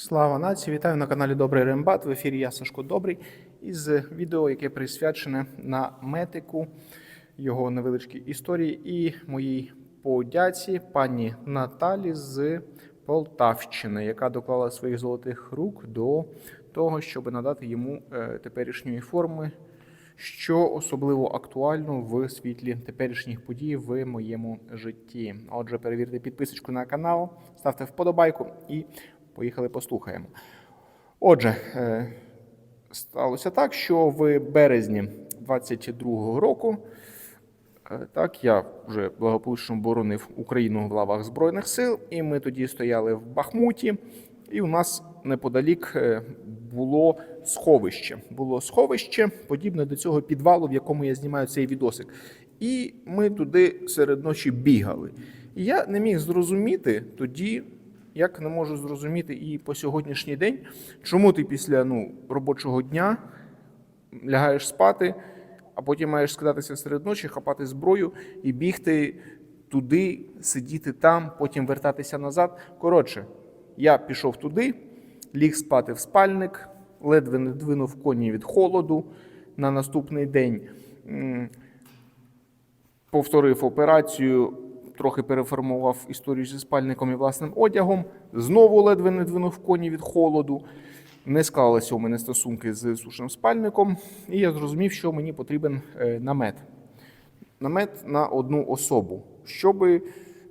Слава нації! Вітаю на каналі Добрий Рембат. В ефірі я Сашко Добрий із відео, яке присвячене на метику, його невеличкій історії і моїй подяці пані Наталі з Полтавщини, яка доклала своїх золотих рук до того, щоб надати йому е, теперішньої форми, що особливо актуально в світлі теперішніх подій в моєму житті. Отже, перевірте підписочку на канал, ставте вподобайку і поїхали послухаємо. Отже, е, сталося так, що в березні 22-го року. Е, Так, я вже благополучно боронив Україну в лавах Збройних сил, і ми тоді стояли в Бахмуті, і у нас неподалік е, було сховище. Було сховище, подібне до цього підвалу, в якому я знімаю цей відосик. І ми туди серед ночі бігали. І я не міг зрозуміти тоді, як не можу зрозуміти і по сьогоднішній день, чому ти після ну, робочого дня лягаєш спати, а потім маєш скидатися серед ночі, хапати зброю і бігти туди, сидіти там, потім вертатися назад. Коротше, я пішов туди, ліг спати в спальник, ледве не двинув коні від холоду. На наступний день повторив операцію, трохи переформував історію зі спальником і власним одягом, знову ледве не двинув коні від холоду. Не склалися у мене стосунки з сушним спальником, і я зрозумів, що мені потрібен е, намет. Намет на одну особу, щоб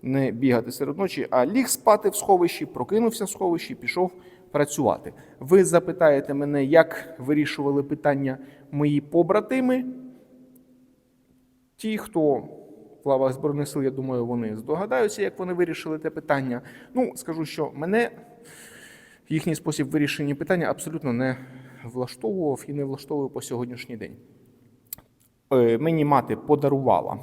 не бігати серед ночі, а ліг спати в сховищі, прокинувся в сховищі, пішов працювати. Ви запитаєте мене, як вирішували питання мої побратими. Ті, хто в лавах Збройних сил, я думаю, вони здогадаються, як вони вирішили те питання. Ну, скажу, що мене їхній спосіб вирішення питання абсолютно не влаштовував і не влаштовує по сьогоднішній день. Е, Мені мати подарувала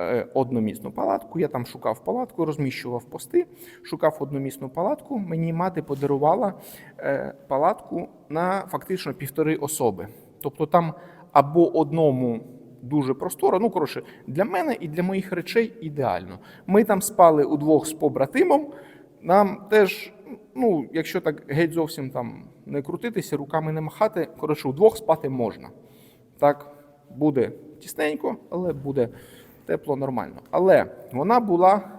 е, одномісну палатку. Я там шукав палатку, розміщував пости, шукав одномісну палатку. Мені мати подарувала е, палатку на фактично півтори особи. Тобто там або одному дуже просторо. Ну, коротше, для мене і для моїх речей ідеально. Ми там спали удвох з побратимом. Нам теж, ну, якщо так геть зовсім там не крутитися, руками не махати, коротше, удвох спати можна. Так, буде тісненько, але буде тепло нормально. Але вона була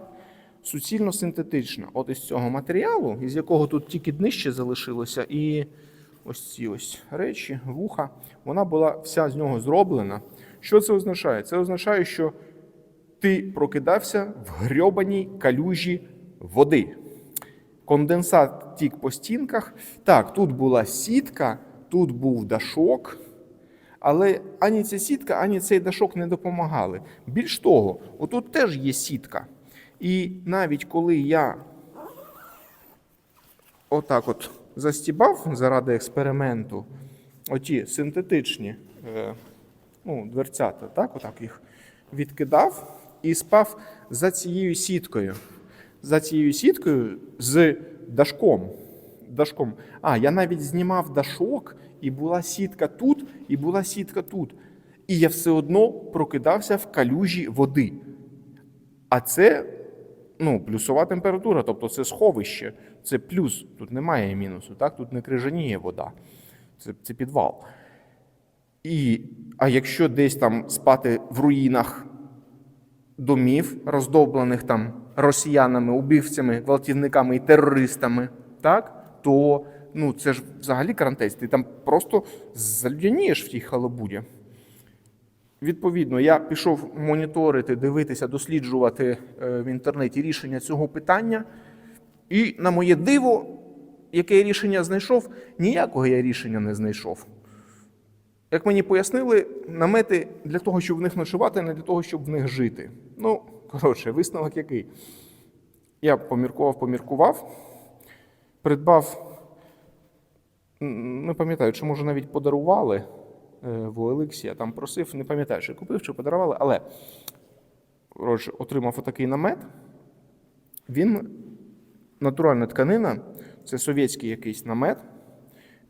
суцільно синтетична. От із цього матеріалу, із якого тут тільки днище залишилося, і ось ці ось речі, вуха, вона була вся з нього зроблена. Що це означає? Це означає, що ти прокидався в грьобаній калюжі води. Конденсат тік по стінках. Так, тут була сітка, тут був дашок. Але ані ця сітка, ані цей дашок не допомагали. Більш того, отут теж є сітка. І навіть коли я отак от застібав заради експерименту, оті синтетичні е, ну, дверцята, так, отак їх відкидав і спав за цією сіткою. За цією сіткою з дашком. дашком. А, я навіть знімав дашок, і була сітка тут, і була сітка тут. І я все одно прокидався в калюжі води. А це ну, плюсова температура, тобто це сховище, це плюс. Тут немає мінусу, так? тут не крижаніє вода, це, це підвал. І, а якщо десь там спати в руїнах домів, роздоблених там росіянами, убивцями, гвалтівниками і терористами, так, то ну, це ж взагалі карантець, ти там просто залюдянієш в тій халабуді. Відповідно, я пішов моніторити, дивитися, досліджувати е, в інтернеті рішення цього питання. І на моє диво, яке я рішення знайшов, ніякого я рішення не знайшов. Як мені пояснили, намети для того, щоб в них ночувати, а не для того, щоб в них жити. Ну, коротше, висновок який. Я поміркував, поміркував, придбав, не пам'ятаю, чи може навіть подарували е, в OLX, я там просив, не пам'ятаю, чи купив, чи подарували, але коротше, отримав отакий намет. Він натуральна тканина, це совєтський якийсь намет.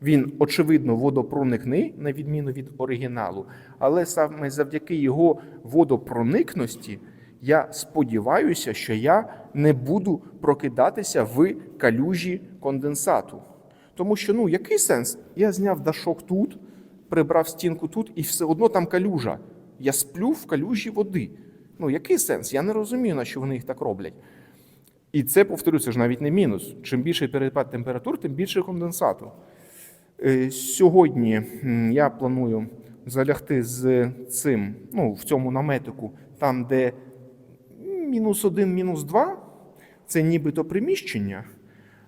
Він, очевидно, водопроникний, на відміну від оригіналу, але саме завдяки його водопроникності Я сподіваюся, що я не буду прокидатися в калюжі конденсату. Тому що, ну, який сенс? Я зняв дашок тут, прибрав стінку тут, і все одно там калюжа. Я сплю в калюжі води. Ну, який сенс? Я не розумію, на що вони їх так роблять. І це, повторю, це ж навіть не мінус. Чим більший перепад температур, тим більше конденсату. Е, Сьогодні я планую залягти з цим, ну, в цьому наметику, там, де мінус один, мінус два, це нібито приміщення,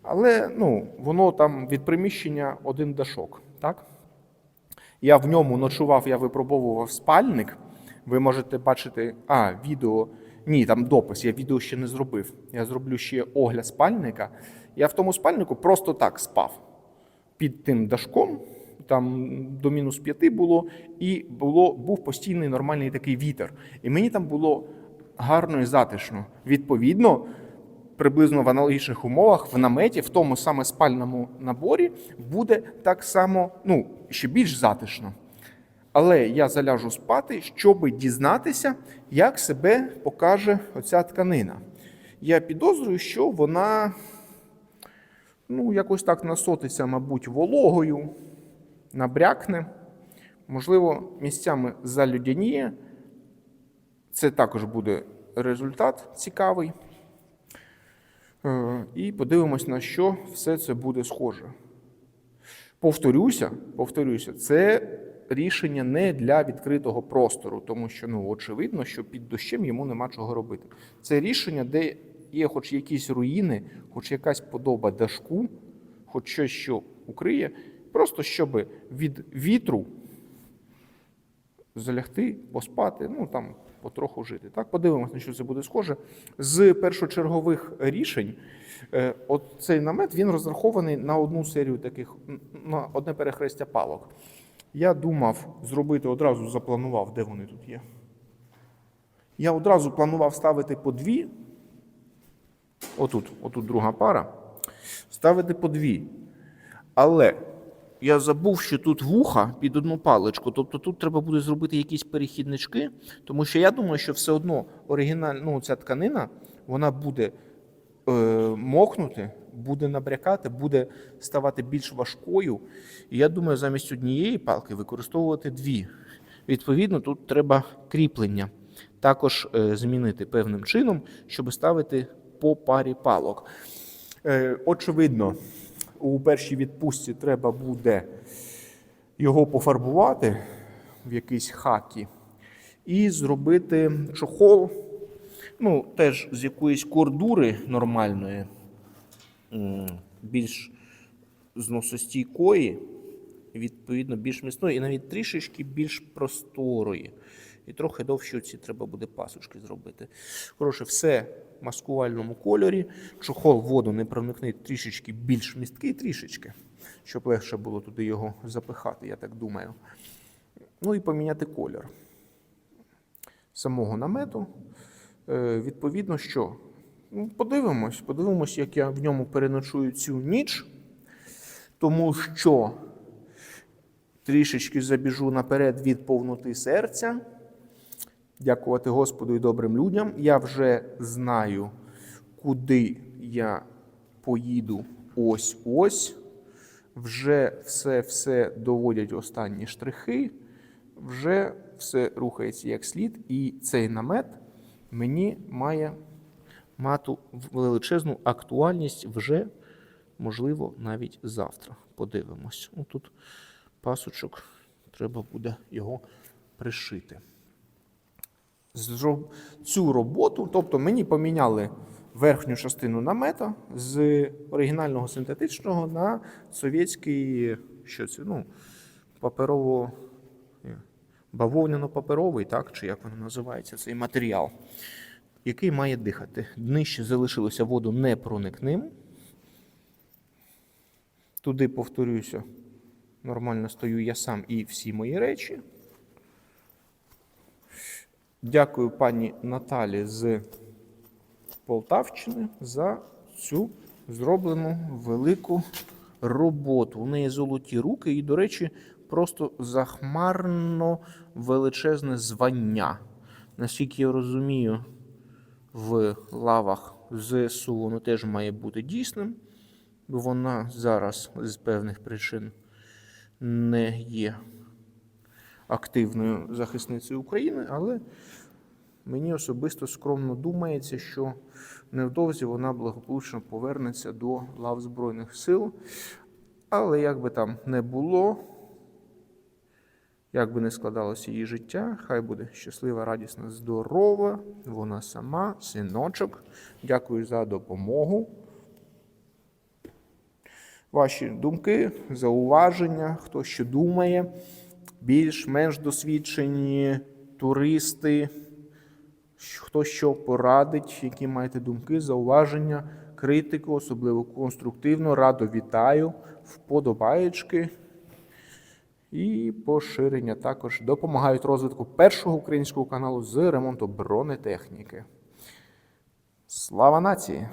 але ну, воно там від приміщення один дашок. Так? Я в ньому ночував, я випробовував спальник. Ви можете бачити, а, відео. Ні, там допис, я відео ще не зробив. Я зроблю ще огляд спальника. Я в тому спальнику просто так спав під тим дашком, там до мінус п'яти було, і було, був постійний нормальний такий вітер. І мені там було гарно і затишно. Відповідно, приблизно в аналогічних умовах в наметі, в тому саме спальному наборі, буде так само, ну, ще більш затишно. Але я заляжу спати, щоб дізнатися, як себе покаже оця тканина. Я підозрюю, що вона ну, якось так насотиться, мабуть, вологою, набрякне, можливо, місцями залюдяніє. Це також буде результат цікавий. Е, І подивимось, на що все це буде схоже. Повторюся, повторюся, це рішення не для відкритого простору, тому що ну, очевидно, що під дощем йому нема чого робити. Це рішення, де є хоч якісь руїни, хоч якась подоба дашку, хоч щось, що укриє, просто щоб від вітру залягти, поспати, ну там потроху жити. Так, подивимося, на що це буде схоже. З першочергових рішень, е, от цей намет він розрахований на одну серію таких, на одне перехрестя палок. Я думав зробити одразу запланував, де вони тут є. Я одразу планував ставити по дві. Отут, отут друга пара. Ставити по дві. Але я забув, що тут вуха під одну паличку. Тобто тут треба буде зробити якісь перехіднички, тому що я думаю, що все одно оригінальна ну, ця тканина вона буде е, мокнути, буде набрякати, буде ставати більш важкою. І я думаю, замість однієї палки використовувати дві. Відповідно, тут треба кріплення також е, змінити певним чином, щоб ставити по парі палок. Е, Очевидно, у першій відпустці треба буде його пофарбувати в якийсь хакі і зробити чохол, ну, теж з якоїсь кордури нормальної, більш зносостійкої, відповідно, більш міцної, і навіть трішечки більш просторої. І трохи довше ці треба буде пасочки зробити. Коротше, все в маскувальному кольорі. Чохол воду не проникне трішечки більш місткий, трішечки, щоб легше було туди його запихати, я так думаю. Ну і поміняти колір самого намету. Е, Відповідно, що? Ну, подивимось, подивимось, як я в ньому переночую цю ніч, тому що трішечки забіжу наперед від повноти серця. Дякувати Господу і добрим людям. Я вже знаю, куди я поїду ось-ось. Вже все-все доводять останні штрихи, вже все рухається як слід, і цей намет мені має мати величезну актуальність вже, можливо, навіть завтра. Подивимось. Ну, тут пасочок, треба буде його пришити. Цю роботу, тобто мені поміняли верхню частину намета з оригінального синтетичного на совєтський, що це, ну, паперово, е, бавовняно-паперовий, так, чи як воно називається, цей матеріал, який має дихати. Днище залишилося воду непроникним. Туди, повторюся, нормально стою я сам і всі мої речі. Дякую пані Наталі з Полтавщини за цю зроблену велику роботу. У неї золоті руки і, до речі, просто захмарно величезне звання. Наскільки я розумію, в лавах ЗСУ воно теж має бути дійсним, бо вона зараз з певних причин не є активною захисницею України, але мені особисто скромно думається, що невдовзі вона благополучно повернеться до лав Збройних сил. Але як би там не було, як би не складалося її життя, хай буде щаслива, радісна, здорова. Вона сама, синочок. Дякую за допомогу. Ваші думки, зауваження, хто що думає, більш-менш досвідчені туристи, хто що порадить, які маєте думки, зауваження, критику, особливо конструктивно, радо вітаю, вподобаєчки і поширення також допомагають розвитку першого українського каналу з ремонту бронетехніки. Слава нації!